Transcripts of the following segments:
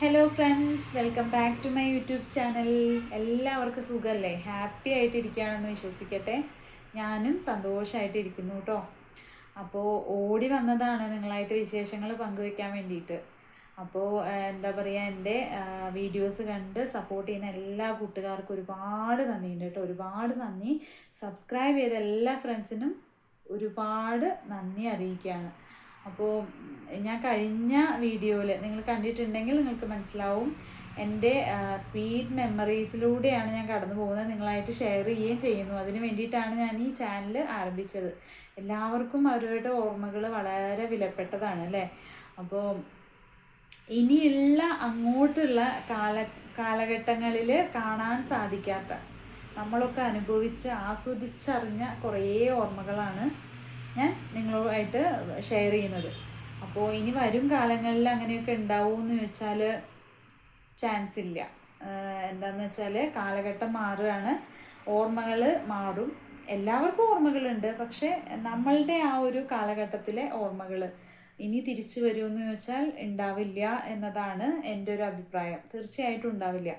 Hello friends welcome back to my YouTube channel എല്ലാവർക്കും സുഖമല്ലേ happy ആയിട്ടിരിക്കുകയാണെന്ന് വിശ്വസിക്കട്ടെ. ഞാനും സന്തോഷമായിട്ട് ഇരിക്കുന്നു കേട്ടോ അപ്പോൾ ഓടി വന്നതാണ് നിങ്ങളായിട്ട് വിശേഷങ്ങൾ പങ്കുവെക്കാൻ വേണ്ടിയിട്ട്. അപ്പോൾ എന്താ പറയുക എന്റെ വീഡിയോസ് കണ്ട് സപ്പോർട്ട് ചെയ്യുന്ന എല്ലാ കൂട്ടുകാർക്കും ഒരുപാട് നന്ദിയുണ്ട് കേട്ടോ ഒരുപാട് നന്ദി. സബ്സ്ക്രൈബ് ചെയ്ത എല്ലാ ഫ്രണ്ട്സിനും ഒരുപാട് നന്ദി അറിയിക്കുകയാണ്. അപ്പോൾ ഞാൻ കഴിഞ്ഞ വീഡിയോയിൽ നിങ്ങൾ കണ്ടിട്ടുണ്ടെങ്കിൽ നിങ്ങൾക്ക് മനസ്സിലാവും. എന്റെ സ്വീറ്റ് മെമ്മറീസിലൂടെയാണ് ഞാൻ കടന്നു പോകുന്നത്. നിങ്ങളായിട്ട് ഷെയർ ചെയ്യുകയും ചെയ്യുന്നു. അതിന് വേണ്ടിയിട്ടാണ് ഞാൻ ഈ ചാനൽ ആരംഭിച്ചത്. എല്ലാവർക്കും അവരവരുടെ ഓർമ്മകൾ വളരെ വിലപ്പെട്ടതാണ് അല്ലേ? അപ്പോൾ ഇനിയുള്ള അങ്ങോട്ടുള്ള കാല കാലഘട്ടങ്ങളിൽ കാണാൻ സാധിക്കാത്ത നമ്മളൊക്കെ അനുഭവിച്ച് ആസ്വദിച്ചറിഞ്ഞ കുറേ ഓർമ്മകളാണ് ഞാൻ നിങ്ങളുമായിട്ട് ഷെയർ ചെയ്യുന്നത്. അപ്പോൾ ഇനി വരും കാലങ്ങളിൽ അങ്ങനെയൊക്കെ ഉണ്ടാവുമെന്ന് ചോദിച്ചാൽ ചാൻസ് ഇല്ല. എന്താന്ന് വെച്ചാൽ കാലഘട്ടം മാറുകയാണ് ഓർമ്മകൾ മാറും. എല്ലാവർക്കും ഓർമ്മകളുണ്ട്. പക്ഷേ നമ്മളുടെ ആ ഒരു കാലഘട്ടത്തിലെ ഓർമ്മകൾ ഇനി തിരിച്ചു വരുമെന്ന് ചോദിച്ചാൽ ഉണ്ടാവില്ല എന്നതാണ് എന്റെ ഒരു അഭിപ്രായം. തീർച്ചയായിട്ടും ഉണ്ടാവില്ല.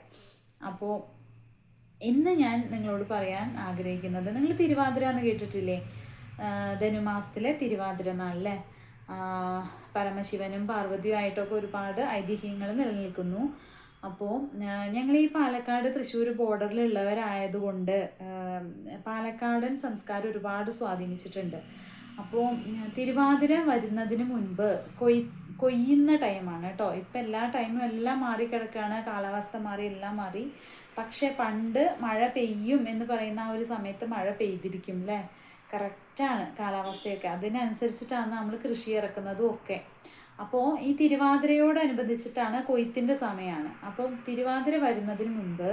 അപ്പോൾ ഇന്ന് ഞാൻ നിങ്ങളോട് പറയാൻ ആഗ്രഹിക്കുന്നത് നിങ്ങൾ തിരുവാതിര എന്ന് കേട്ടിട്ടില്ലേ? ധനുമാസത്തിലെ തിരുവാതിര നാളിലെ പരമശിവനും പാർവതിയുമായിട്ടൊക്കെ ഒരുപാട് ഐതിഹ്യങ്ങൾ നിലനിൽക്കുന്നു. അപ്പോൾ ഞങ്ങൾ ഈ പാലക്കാട് തൃശ്ശൂർ ബോർഡറിലുള്ളവരായതുകൊണ്ട് പാലക്കാടൻ സംസ്കാരം ഒരുപാട് സ്വാധീനിച്ചിട്ടുണ്ട്. അപ്പോൾ തിരുവാതിര വരുന്നതിന് മുൻപ് കൊയ് കൊയ്യുന്ന ടൈമാണ് കേട്ടോ. ഇപ്പം എല്ലാ ടൈമും എല്ലാം മാറിക്കിടക്കുകയാണ് കാലാവസ്ഥ മാറി എല്ലാം മാറി. പക്ഷേ പണ്ട് മഴ പെയ്യും എന്ന് പറയുന്ന ആ ഒരു സമയത്ത് മഴ പെയ്തിരിക്കും അല്ലേ കറക്റ്റാണ് കാലാവസ്ഥയൊക്കെ. അതിനനുസരിച്ചിട്ടാണ് നമ്മൾ കൃഷി ഇറക്കുന്നതും ഒക്കെ. അപ്പോൾ ഈ തിരുവാതിരയോടനുബന്ധിച്ചിട്ടാണ് കൊയ്ത്തിന്റെ സമയമാണ് അപ്പം തിരുവാതിര വരുന്നതിന് മുൻപ്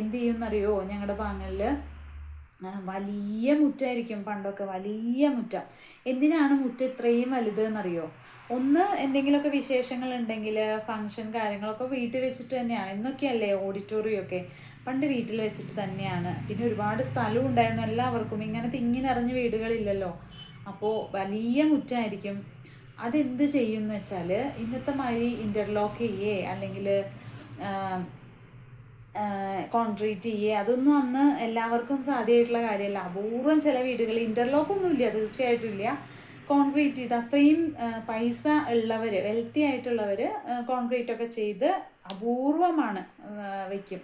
എന്ത് ചെയ്യുമെന്നറിയോ ഞങ്ങളുടെ ഭാഗങ്ങളിൽ വലിയ മുറ്റായിരിക്കും പണ്ടൊക്കെ. വലിയ മുറ്റം. എന്തിനാണ് മുറ്റം ഇത്രയും വലുത് എന്നറിയോ ഒന്ന് എന്തെങ്കിലുമൊക്കെ വിശേഷങ്ങൾ ഉണ്ടെങ്കിൽ ഫങ്ഷൻ കാര്യങ്ങളൊക്കെ വീട്ടിൽ വെച്ചിട്ട് തന്നെയാണ്. ഇന്നൊക്കെയല്ലേ ഓഡിറ്റോറിയം ഒക്കെ. പണ്ട് വീട്ടിൽ വെച്ചിട്ട് തന്നെയാണ്. പിന്നെ ഒരുപാട് സ്ഥലവും ഉണ്ടായിരുന്നു. എല്ലാവർക്കും ഇങ്ങനെ നിറഞ്ഞ വീടുകളില്ലല്ലോ. അപ്പോൾ വലിയ മുറ്റമായിരിക്കും അതെന്ത് ചെയ്യും എന്ന് വെച്ചാൽ ഇന്നത്തെ മാതിരി ഇന്റർലോക്ക് ചെയ്യേ അല്ലെങ്കിൽ കോൺക്രീറ്റ് ചെയ്യേ അതൊന്നും അന്ന് എല്ലാവർക്കും സാധ്യമായിട്ടുള്ള കാര്യമല്ല. അപൂർവം ചില വീടുകളിൽ ഇന്റർലോക്കൊന്നും ഇല്ല തീർച്ചയായിട്ടും ഇല്ല. കോൺക്രീറ്റ് ചെയ്ത് അത്രയും പൈസ ഉള്ളവർ വെൽത്തി ആയിട്ടുള്ളവർ കോൺക്രീറ്റ് ഒക്കെ ചെയ്ത് അപൂർവമാണ് വയ്ക്കും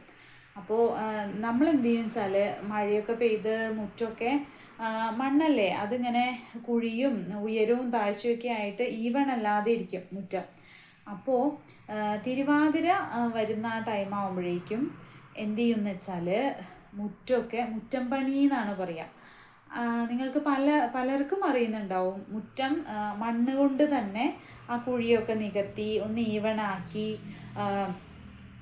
അപ്പോൾ നമ്മൾ എന്ത് ചെയ്യും വെച്ചാൽ മഴയൊക്കെ പെയ്ത് മുറ്റമൊക്കെ മണ്ണല്ലേ അതിങ്ങനെ കുഴിയും ഉയരവും താഴ്ചയൊക്കെ ആയിട്ട് ഈവൺ അല്ലാതെ ഇരിക്കും മുറ്റം. അപ്പോൾ തിരുവാതിര വരുന്ന ആ ടൈം ആകുമ്പോഴേക്കും എന്ത് ചെയ്യുമെന്ന് വെച്ചാൽ മുറ്റമൊക്കെ മുറ്റം പണി എന്നാണ് പറയുക നിങ്ങൾക്ക് പല പലർക്കും അറിയുന്നുണ്ടാവും മുറ്റം മണ്ണ് കൊണ്ട് തന്നെ ആ കുഴിയൊക്കെ നികത്തി ഒന്ന് ഈവണാക്കി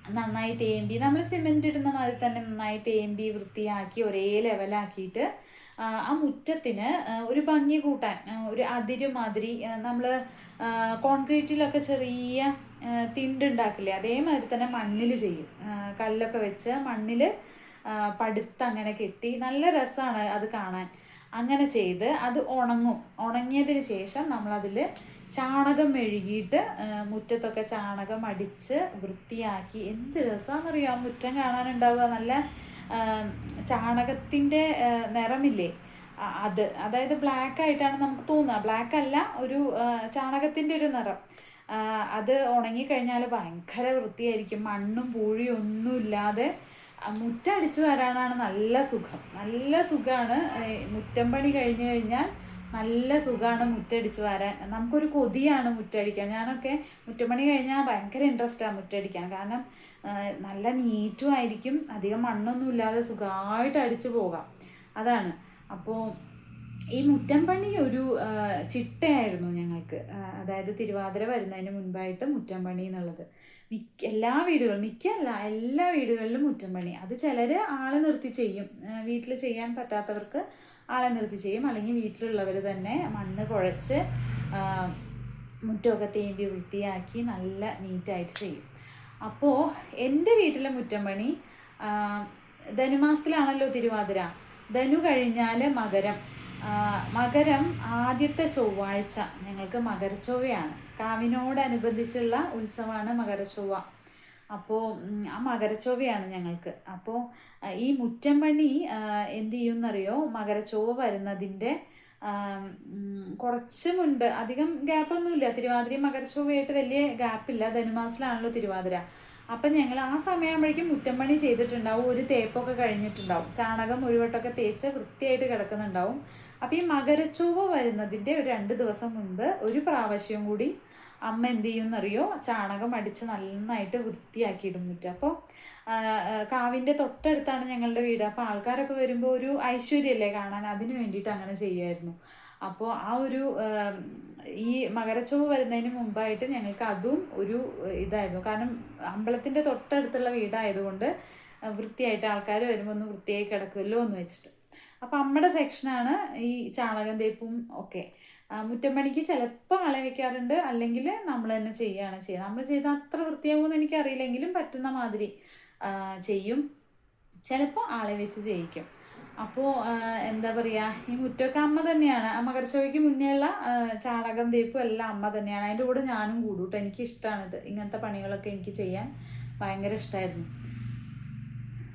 നന്നായി തേമ്പി നമ്മൾ സിമെന്റ് ഇടുന്ന മാതിരി തന്നെ നന്നായി തേമ്പി വൃത്തിയാക്കി ഒരേ ലെവലാക്കിയിട്ട് ആ മുറ്റത്തിന് ഒരു ഭംഗി കൂട്ടാൻ ഒരു അതിര് മാതിരി നമ്മൾ കോൺക്രീറ്റിലൊക്കെ ചെറിയ തിണ്ടുണ്ടാക്കില്ലേ അതേമാതിരി തന്നെ മണ്ണിൽ ചെയ്യും. കല്ലൊക്കെ വെച്ച് മണ്ണിൽ പടുത്ത് അങ്ങനെ കെട്ടി നല്ല രസമാണ് അത് കാണാൻ. അങ്ങനെ ചെയ്ത് അത് ഉണങ്ങും. ഉണങ്ങിയതിന് ശേഷം നമ്മളതിൽ ചാണകം മെഴുകിയിട്ട് മുറ്റത്തൊക്കെ ചാണകം അടിച്ച് വൃത്തിയാക്കി. എന്ത് രസമാണെന്നറിയാം മുറ്റം കാണാനുണ്ടാവുക. നല്ല ചാണകത്തിന്റെ നിറമില്ലേ? അത്. അതായത് ബ്ലാക്ക് ആയിട്ടാണ് നമുക്ക് തോന്നുക. ബ്ലാക്ക് അല്ല ഒരു ചാണകത്തിന്റെ ഒരു നിറം. അത് ഉണങ്ങിക്കഴിഞ്ഞാൽ ഭയങ്കര വൃത്തിയായിരിക്കും. മണ്ണും പൂഴിയും ഒന്നുമില്ലാതെ മുറ്റടിച്ചു വരാനാണ് നല്ല സുഖം. നല്ല സുഖമാണ് മുറ്റം പണി കഴിഞ്ഞു കഴിഞ്ഞാൽ നല്ല സുഖമാണ് മുറ്റടിച്ച് വരാൻ. നമുക്കൊരു കൊതിയാണ് മുറ്റടിക്കാൻ. ഞാനൊക്കെ മുറ്റപ്പണി കഴിഞ്ഞാൽ ഭയങ്കര ഇൻട്രസ്റ്റാണ് മുറ്റടിക്കാൻ. കാരണം നല്ല നീറ്റും ആയിരിക്കും. അധികം മണ്ണൊന്നും ഇല്ലാതെ സുഖമായിട്ട് അടിച്ചു പോകാം. അതാണ്. അപ്പോൾ ഈ മുറ്റം പണി ഒരു ചിട്ടയായിരുന്നു ഞങ്ങൾക്ക്. അതായത് തിരുവാതിര വരുന്നതിന് മുൻപായിട്ട് മുറ്റം പണി എന്നുള്ളത്. മിക്ക എല്ലാ വീടുകളും മിക്ക അല്ല എല്ലാ വീടുകളിലും മുറ്റം പണി. അത് ചിലർ ആളെ നിർത്തി ചെയ്യും. വീട്ടിൽ ചെയ്യാൻ പറ്റാത്തവർക്ക് ആളെ നിർത്തി ചെയ്യും. അല്ലെങ്കിൽ വീട്ടിലുള്ളവർ തന്നെ മണ്ണ് കുഴച്ച് മുറ്റമൊക്കെ തേമ്പി വൃത്തിയാക്കി നല്ല നീറ്റായിട്ട് ചെയ്യും. അപ്പോൾ എന്റെ വീട്ടിലെ മുറ്റം പണി ധനുമാസത്തിലാണല്ലോ തിരുവാതിര. ധനു കഴിഞ്ഞാൽ മകരം. മകരം ആദ്യത്തെ ചൊവ്വാഴ്ച ഞങ്ങൾക്ക് മകരച്ചൊവ്വയാണ്. കാവിനോടനുബന്ധിച്ചുള്ള ഉത്സവമാണ് മകരച്ചൊവ്വ. അപ്പോൾ ആ മകരച്ചൊവ്വയാണ് ഞങ്ങൾക്ക്. അപ്പോൾ ഈ മുറ്റം പണി എന്ത് ചെയ്യുമെന്നറിയോ മകരച്ചൊവ്വ വരുന്നതിന്റെ കുറച്ച് മുൻപ്. അധികം ഗ്യാപ്പൊന്നുമില്ല തിരുവാതിരയും മകരച്ചൊവ്വയായിട്ട് വലിയ ഗ്യാപ്പില്ല ധനുമാസിലാണല്ലോ തിരുവാതിര. അപ്പം ഞങ്ങൾ ആ സമയമാകുമ്പോഴേക്കും മുറ്റം പണി ചെയ്തിട്ടുണ്ടാവും. ഒരു തേപ്പൊക്കെ കഴിഞ്ഞിട്ടുണ്ടാവും. ചാണകം ഒരു വട്ടമൊക്കെ തേച്ച് വൃത്തിയായിട്ട് കിടക്കുന്നുണ്ടാവും. അപ്പോൾ ഈ മകരച്ചൊവ്വ വരുന്നതിന്റെ ഒരു രണ്ട് ദിവസം മുൻപ് ഒരു പ്രാവശ്യം കൂടി അമ്മ എന്ത് ചെയ്യുമെന്നറിയോ? ചാണകം അടിച്ച് നന്നായിട്ട് വൃത്തിയാക്കിയിടും മുറ്റം. അപ്പോൾ കാവിന്റെ തൊട്ടടുത്താണ് ഞങ്ങളുടെ വീട്. അപ്പോൾ ആൾക്കാരൊക്കെ വരുമ്പോൾ ഒരു ഐശ്വര്യമല്ലേ കാണാൻ? അതിന് വേണ്ടിയിട്ട് അങ്ങനെ ചെയ്യുമായിരുന്നു. അപ്പോൾ ആ ഒരു ഈ മകരച്ചൊവ്വ വരുന്നതിന് മുമ്പായിട്ട് ഞങ്ങൾക്ക് അതും ഒരു ഇതായിരുന്നു. കാരണം അമ്പലത്തിന്റെ തൊട്ടടുത്തുള്ള വീടായതുകൊണ്ട് വൃത്തിയായിട്ട് ആൾക്കാർ വരുമ്പോൾ ഒന്ന് വൃത്തിയായി കിടക്കുമല്ലോ എന്ന് വെച്ചിട്ട്. അപ്പോൾ അമ്മയുടെ സെക്ഷനാണ് ഈ ചാണകം തേപ്പും ഒക്കെ. മുറ്റമ്പണിക്ക് ചിലപ്പോൾ ആളെ വെക്കാറുണ്ട് അല്ലെങ്കിൽ നമ്മൾ തന്നെ ചെയ്യുകയാണ് ചെയ്യുന്നത് നമ്മൾ ചെയ്ത അത്ര വൃത്തിയാകുമെന്ന് എനിക്കറിയില്ലെങ്കിലും പറ്റുന്ന മാതിരി ചെയ്യും. ചിലപ്പോൾ ആളെ വെച്ച് ചെയ്യിക്കും. അപ്പോൾ എന്താ പറയുക ഈ മുറ്റമൊക്കെ അമ്മ തന്നെയാണ്. ആ മകരശോയ്ക്ക് മുന്നേ ഉള്ള ആ, ചാണകം തേപ്പും എല്ലാം അമ്മ തന്നെയാണ്. അതിന്റെ കൂടെ ഞാനും കൂടും കേട്ടോ. എനിക്ക് ഇഷ്ടമാണിത് ഇങ്ങനത്തെ പണികളൊക്കെ എനിക്ക് ചെയ്യാൻ ഭയങ്കര ഇഷ്ടമായിരുന്നു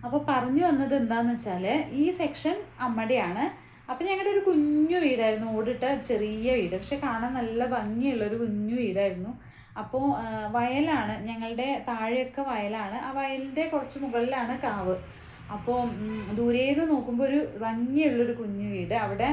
അപ്പോൾ പറഞ്ഞു വന്നത് എന്താന്ന് വെച്ചാൽ ഈ സെക്ഷൻ അമ്മയുടെയാണ് അപ്പോൾ ഞങ്ങളുടെ ഒരു കുഞ്ഞു വീടായിരുന്നു. ഓടിട്ട ചെറിയ വീട്. പക്ഷെ കാണാൻ നല്ല ഭംഗിയുള്ള ഒരു കുഞ്ഞു വീടായിരുന്നു. അപ്പോൾ വയലാണ്. ഞങ്ങളുടെ താഴെയൊക്കെ വയലാണ്. ആ വയലിന്റെ കുറച്ച് മുകളിലാണ് കാവ്. അപ്പോൾ ദൂരേന്ന് നോക്കുമ്പോൾ ഒരു ഭംഗിയുള്ളൊരു കുഞ്ഞു വീട്. അവിടെ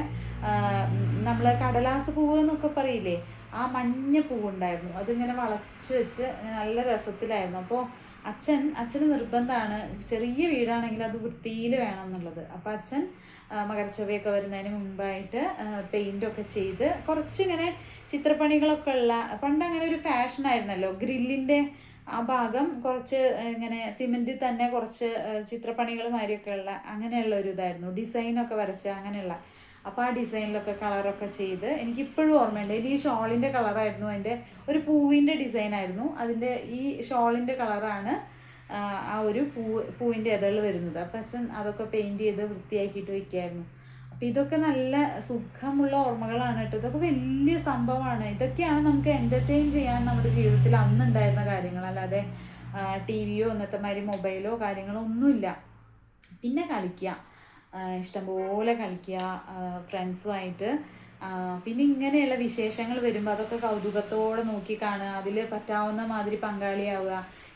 നമ്മൾ കടലാസ് പൂവ് എന്നൊക്കെ പറയില്ലേ? ആ മഞ്ഞ പൂവുണ്ടായിരുന്നു. അതിങ്ങനെ വളച്ച് വെച്ച് നല്ല രസത്തിലായിരുന്നു. അപ്പോൾ അച്ഛൻ അച്ഛന് നിർബന്ധമാണ് ചെറിയ വീടാണെങ്കിൽ അത് വൃത്തിയിൽ വേണം എന്നുള്ളത് അപ്പോൾ അച്ഛൻ മകരച്ചൊവ്വയൊക്കെ വരുന്നതിന് മുമ്പായിട്ട് പെയിന്റൊക്കെ ചെയ്ത് കുറച്ചിങ്ങനെ ചിത്രപ്പണികളൊക്കെ ഉള്ള പണ്ട് അങ്ങനെ ഒരു ഫാഷനായിരുന്നല്ലോ. ഗ്രില്ലിന്റെ ആ ഭാഗം കുറച്ച് ഇങ്ങനെ സിമെന്റിൽ തന്നെ കുറച്ച് ചിത്രപ്പണികൾ മാതിരിയൊക്കെ ഉള്ള അങ്ങനെയുള്ള ഒരു ഇതായിരുന്നു. ഡിസൈനൊക്കെ വരച്ച് അങ്ങനെയുള്ള. അപ്പോൾ ആ ഡിസൈനിലൊക്കെ കളറൊക്കെ ചെയ്ത് എനിക്കിപ്പോഴും ഓർമ്മയുണ്ട്. ഈ ഷോളിന്റെ കളറായിരുന്നു അതിന്റെ ഒരു പൂവിന്റെ ഡിസൈനായിരുന്നു അതിന്റെ ഈ ഷോളിന്റെ കളറാണ് ആ ഒരു പൂ പൂവിന്റെ ഇതൾ വരുന്നത്. അപ്പം അച്ഛൻ അതൊക്കെ പെയിന്റ് ചെയ്ത് വൃത്തിയാക്കിയിട്ട് വെക്കായിരുന്നു. അപ്പം ഇതൊക്കെ നല്ല സുഖമുള്ള ഓർമ്മകളാണ് കേട്ടോ. ഇതൊക്കെ വലിയ സംഭവമാണ്. ഇതൊക്കെയാണ് നമുക്ക് എന്റർടൈൻ ചെയ്യാൻ നമ്മുടെ ജീവിതത്തിൽ അന്നുണ്ടായിരുന്ന കാര്യങ്ങൾ. അല്ലാതെ ടി വിയോ ഇന്നത്തെ മാതിരി മൊബൈലോ കാര്യങ്ങളോ ഒന്നുമില്ല. പിന്നെ കളിക്കുക. ഇഷ്ടംപോലെ കളിക്കുക ഫ്രണ്ട്സുമായിട്ട് പിന്നെ ഇങ്ങനെയുള്ള വിശേഷങ്ങൾ വരുമ്പോൾ അതൊക്കെ കൗതുകത്തോടെ നോക്കി കാണുക. അതിൽ പറ്റാവുന്ന മാതിരി പങ്കാളിയാവുക.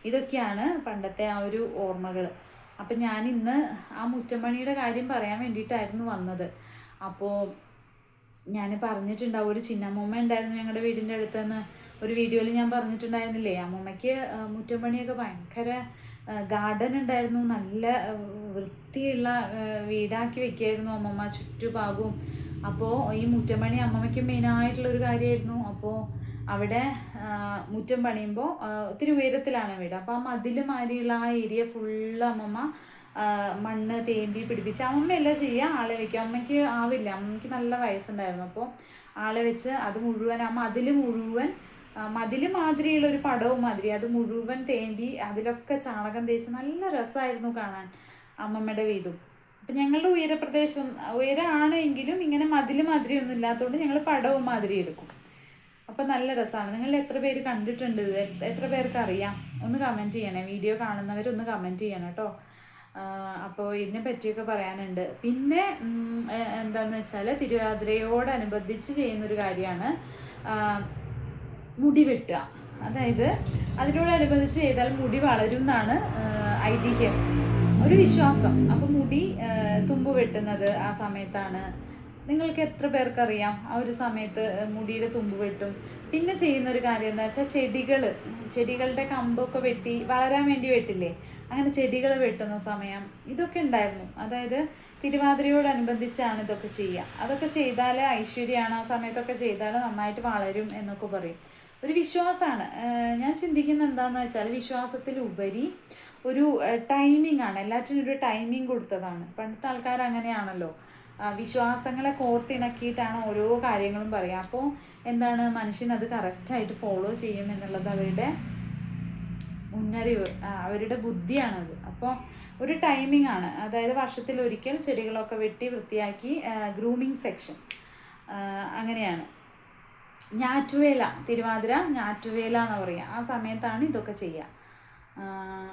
ഇതൊക്കെയാണ് പണ്ടത്തെ ആ ഒരു ഓർമ്മകൾ അപ്പം ഞാൻ ഇന്ന് ആ മുറ്റമണിയുടെ കാര്യം പറയാൻ വേണ്ടിയിട്ടായിരുന്നു വന്നത്. അപ്പോൾ ഞാൻ പറഞ്ഞിട്ടുണ്ടാവും ഒരു ചിന്നമ്മൂമ്മ ഉണ്ടായിരുന്നു ഞങ്ങളുടെ വീടിന്റെ അടുത്തുനിന്ന് ഒരു വീഡിയോയിൽ ഞാൻ പറഞ്ഞിട്ടുണ്ടായിരുന്നില്ലേ അമ്മൂമ്മയ്ക്ക് മുറ്റമ്പണിയൊക്കെ ഭയങ്കര ഗാർഡൻ ഉണ്ടായിരുന്നു. നല്ല വൃത്തിയുള്ള വീടാക്കി വെക്കുമായിരുന്നു അമ്മമ്മ ചുറ്റുഭാഗവും. അപ്പോൾ ഈ മുറ്റമ്പണി അമ്മമ്മയ്ക്ക് മെയിനായിട്ടുള്ള ഒരു കാര്യമായിരുന്നു അപ്പോൾ അവിടെ മുറ്റം പണിയുമ്പോൾ ഒത്തിരി ഉയരത്തിലാണ് വീട്. അപ്പോൾ ആ മതിൽ മാതിരിയുള്ള ആ ഏരിയ ഫുള്ള് അമ്മമ്മ മണ്ണ് തേമ്പി പിടിപ്പിച്ച് അമ്മയല്ല ചെയ്യുക ആളെ വെക്കുക അമ്മയ്ക്ക് ആവില്ല. അമ്മയ്ക്ക് നല്ല വയസ്സുണ്ടായിരുന്നു. അപ്പോൾ ആളെ വെച്ച് അത് മുഴുവൻ ആ മതിൽ മുഴുവൻ മതിൽ മാതിരിയുള്ള ഒരു പടവും മാതിരി അത് മുഴുവൻ തേമ്പി അതിലൊക്കെ ചാണകം തേച്ച് നല്ല രസമായിരുന്നു കാണാൻ അമ്മമ്മയുടെ വീടും. അപ്പം ഞങ്ങളുടെ ഉയരപ്രദേശം ഉയരമാണ് എങ്കിലും ഇങ്ങനെ മതിൽ മാതിരി ഒന്നും ഇല്ലാത്തതുകൊണ്ട് ഞങ്ങൾ പടവും മാതിരി എടുക്കും. അപ്പം നല്ല രസമാണ് നിങ്ങൾ എത്ര പേര് കണ്ടിട്ടുണ്ട് ഇത്? എത്ര- പേർക്ക് അറിയാം? ഒന്ന് കമന്റ് ചെയ്യണേ. വീഡിയോ കാണുന്നവരൊന്ന് കമന്റ് ചെയ്യണം കേട്ടോ അപ്പോൾ ഇതിനെ പറ്റിയൊക്കെ പറയാനുണ്ട്. പിന്നെ എന്താണെന്ന് വെച്ചാൽ തിരുവാതിരയോടനുബന്ധിച്ച് ചെയ്യുന്നൊരു കാര്യമാണ് മുടി വെട്ടുക. അതായത് അതിനോടനുബന്ധിച്ച് ചെയ്താൽ മുടി വളരും എന്നാണ് ഐതിഹ്യം. ഒരു വിശ്വാസം. അപ്പോൾ മുടി തുമ്പ് വെട്ടുന്നത് ആ സമയത്താണ്. നിങ്ങൾക്ക് എത്ര പേർക്കറിയാം? ആ ഒരു സമയത്ത് മുടിയുടെ തുമ്പ് വെട്ടും. പിന്നെ ചെയ്യുന്ന ഒരു കാര്യം എന്താ വെച്ചാൽ ചെടികൾ ചെടികളുടെ കമ്പൊക്കെ വെട്ടി വളരാൻ വേണ്ടി വെട്ടില്ലേ? അങ്ങനെ ചെടികൾ വെട്ടുന്ന സമയം ഇതൊക്കെ ഉണ്ടായിരുന്നു. അതായത് തിരുവാതിരയോടനുബന്ധിച്ചാണ് ഇതൊക്കെ ചെയ്യുക. അതൊക്കെ ചെയ്താൽ ഐശ്വര്യമാണ് ആ സമയത്തൊക്കെ ചെയ്താൽ നന്നായിട്ട് വളരും എന്നൊക്കെ പറയും. ഒരു വിശ്വാസമാണ് ഞാൻ ചിന്തിക്കുന്ന എന്താന്ന് വെച്ചാൽ വിശ്വാസത്തിലുപരി ഒരു ടൈമിംഗ് ആണ്. എല്ലാറ്റിനും ഒരു ടൈമിംഗ് കൊടുത്തതാണ്. പണ്ടത്തെ ആൾക്കാർ അങ്ങനെയാണല്ലോ വിശ്വാസങ്ങളെ കോർത്തിണക്കിയിട്ടാണ് ഓരോ കാര്യങ്ങളും പറയുക. അപ്പോൾ എന്താണ്? മനുഷ്യൻ അത് കറക്റ്റായിട്ട് ഫോളോ ചെയ്യും എന്നുള്ളത് അവരുടെ മുന്നറിവ് അവരുടെ ബുദ്ധിയാണത്. അപ്പോൾ ഒരു ടൈമിംഗ് ആണ്. അതായത് വർഷത്തിൽ ഒരിക്കൽ ചെടികളൊക്കെ വെട്ടി വൃത്തിയാക്കി ഗ്രൂമിങ് സെക്ഷൻ അങ്ങനെയാണ്. ഞാറ്റുവേല തിരുവാതിര ഞാറ്റുവേല എന്ന് പറയുക. ആ സമയത്താണ് ഇതൊക്കെ ചെയ്യുക.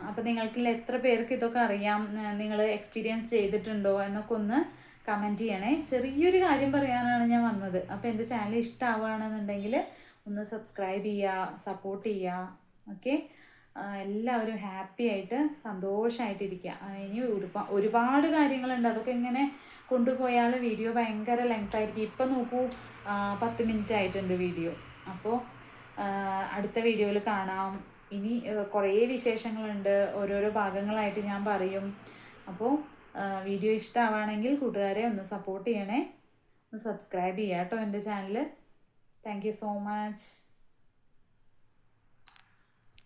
അപ്പോൾ നിങ്ങൾക്ക് എത്ര പേർക്ക് ഇതൊക്കെ അറിയാം? നിങ്ങൾ എക്സ്പീരിയൻസ് ചെയ്തിട്ടുണ്ടോ? എന്നൊക്കെ ഒന്ന് കമന്റ് ചെയ്യണേ. ചെറിയൊരു കാര്യം പറയാനാണ് ഞാൻ വന്നത്. അപ്പോൾ എന്റെ ചാനൽ ഇഷ്ടമാവുകയാണെന്നുണ്ടെങ്കിൽ ഒന്ന് സബ്സ്ക്രൈബ് ചെയ്യുക സപ്പോർട്ട് ചെയ്യുക. ഓക്കെ എല്ലാവരും ഹാപ്പി ആയിട്ട് സന്തോഷമായിട്ടിരിക്കുക ഇനി ഒരുപാ ഒരുപാട് കാര്യങ്ങളുണ്ട്. അതൊക്കെ ഇങ്ങനെ കൊണ്ടുപോയാൽ വീഡിയോ ഭയങ്കര ലെങ്ത് ആയിരിക്കും. ഇപ്പം നോക്കൂ പത്ത് മിനിറ്റ് ആയിട്ടുണ്ട് വീഡിയോ അപ്പോൾ അടുത്ത വീഡിയോയിൽ കാണാം. ഇനി കുറേ വിശേഷങ്ങളുണ്ട്. ഓരോരോ ഭാഗങ്ങളായിട്ട് ഞാൻ പറയും. അപ്പോൾ വീഡിയോ ഇഷ്ടമാണെങ്കിൽ കൂട്ടുകാരെ ഒന്ന് സപ്പോർട്ട് ചെയ്യണേ. ഒന്ന് സബ്സ്ക്രൈബ് ചെയ്യാം കേട്ടോ എന്റെ ചാനൽ താങ്ക് സോ മച്ച്